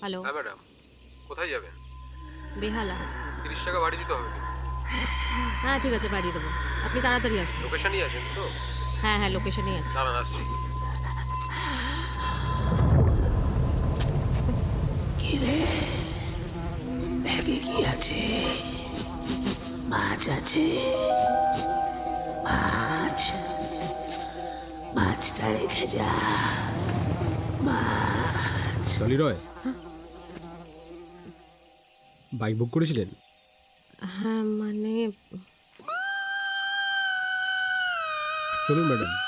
Hello. হ্যাঁ madam. কোথায় যাবেন? বেহালা। তিরিশ টাকা বাড়ি দিতে হবে। হ্যাঁ ঠিক আছে পাঠিয়ে দেবো। আপনি তাড়াতাড়ি আসুন। লোকেশনই আছেন তো? হ্যাঁ হ্যাঁ লোকেশনেই আছে। দাঁড়ান আসছি। ব্যাগে কি আছে? মাছ আছে? মাছ? মাছটা রেখে যা। সলি রয় বাইক বুক করেছিলেন? হ্যাঁ মানে চলুন ম্যাডাম।